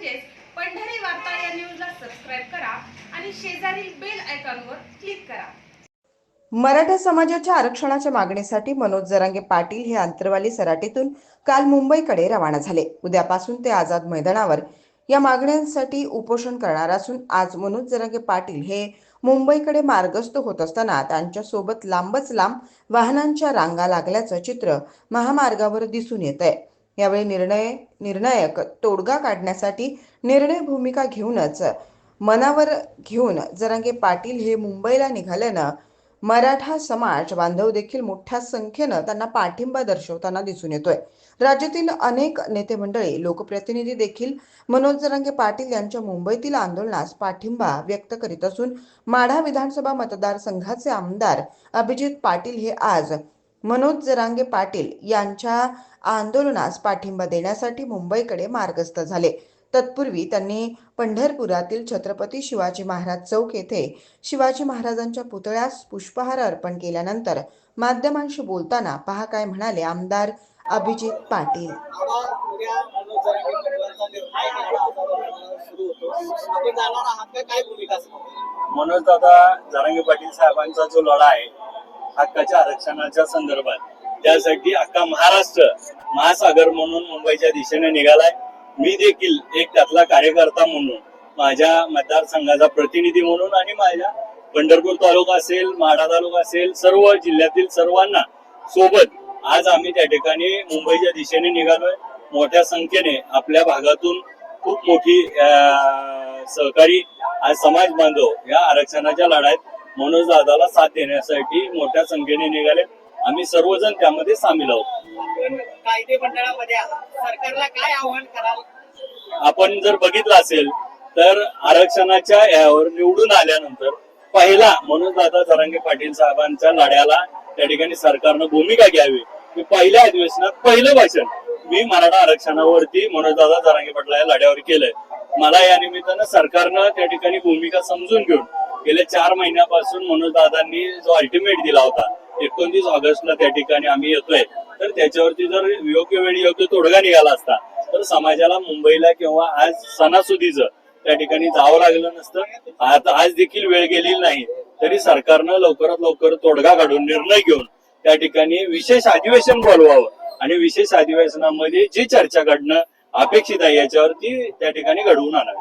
म्हणजेच पंढरी वार्ता या न्यूजला सबस्क्राईब करा आणि शेजारील बेल आयकॉनवर क्लिक करा. मराठा समाजाच्या आरक्षणाच्या मागणीसाठी मनोज जरांगे पाटील हे आंतरवाली सराटीतून काल मुंबईकडे रवाना झाले. उद्यापासून ते आझाद मैदानावर या मागण्यांसाठी उपोषण करणार असून आज मनोज जरांगे पाटील हे मुंबईकडे मार्गस्थ होत असताना त्यांच्यासोबत लांबच लांब वाहनांच्या रांगा लागल्याचं चित्र महामार्गावर दिसून येत आहे यावेळी निर्णय निर्णायक तोडगा काढण्यासाठी निर्णय भूमिका घेऊनच मनावर घेऊन जरांगे पाटील हे मुंबईला निघाल्यानं मराठा समाज बांधव देखील मोठ्या संख्येनं त्यांना पाठिंबा दर्शवताना दिसून येतोय. राज्यातील अनेक नेते मंडळी लोकप्रतिनिधी देखील मनोज जरांगे पाटील यांच्या मुंबईतील आंदोलनास पाठिंबा व्यक्त करीत असून माढा विधानसभा मतदारसंघाचे आमदार अभिजित पाटील हे आज मनोज जरांगे पाटील यांच्या आंदोलनास पाठिंबा देण्यासाठी मुंबईकडे मार्गस्थ झाले. तत्पूर्वी त्यांनी पंढरपुरातील छत्रपती शिवाजी महाराज चौक येथे शिवाजी महाराजांच्या पुतळ्यास पुष्पहार अर्पण केल्यानंतर माध्यमांशी बोलताना पहा काय म्हणाले आमदार अभिजित पाटील. मनोज दादा जरांगे पाटील साहेबांचा जो लढा आहे हक्काच्या आरक्षणाच्या संदर्भात. त्यासाठी अख्खा महाराष्ट्र महासागर म्हणून मुंबईच्या दिशेने निघालाय. मी देखील एक त्यातला कार्यकर्ता म्हणून माझ्या मतदारसंघाचा प्रतिनिधी म्हणून आणि माझ्या पंढरपूर तालुका असेल माढा तालुका असेल सर्व जिल्ह्यातील सर्वांना सोबत आज आम्ही त्या ठिकाणी मुंबईच्या दिशेने निघालोय. मोठ्या संख्येने आपल्या भागातून खूप मोठी सहकारी आज समाज बांधव या आरक्षणाच्या लढाईत मनोज दादाला साथ देण्यासाठी मोठ्या संख्येने निघाले. आम्ही सर्वजण त्यामध्ये सामील आहोत. आपण कायदे मंडळामध्ये सरकारला काय आव्हान कराल? आपण जर बघितलं असेल तर आरक्षणाच्या यावर निवडून आल्यानंतर पहिला मनोज दादा जरांगे पाटील साहेबांच्या लढ्याला त्या ठिकाणी सरकारनं भूमिका घ्यावी. की पहिल्या अधिवेशनात पहिलं भाषण मी मराठा आरक्षणावरती मनोज दादा जरांगे पाटील या लढ्यावर केलंय. मला या निमित्तानं सरकारनं त्या ठिकाणी भूमिका समजून घेऊन गेल्या चार महिन्यापासून मनोज दादांनी जो अल्टिमेट दिला होता एकोणतीस ऑगस्टला त्या ठिकाणी आम्ही येतोय. तर त्याच्यावरती जर योग्य वेळी योग्य तोडगा निघाला असता तर समाजाला मुंबईला किंवा आज सणासुदीचं त्या ठिकाणी जावं लागलं नसतं. आता आज देखील वेळ गेलेली नाही. तरी सरकारनं लवकरात लवकर तोडगा काढून निर्णय घेऊन त्या ठिकाणी विशेष अधिवेशन बोलवावं आणि विशेष अधिवेशनामध्ये जी चर्चा घडणं अपेक्षित आहे याच्यावरती त्या ठिकाणी घडवून आणावी.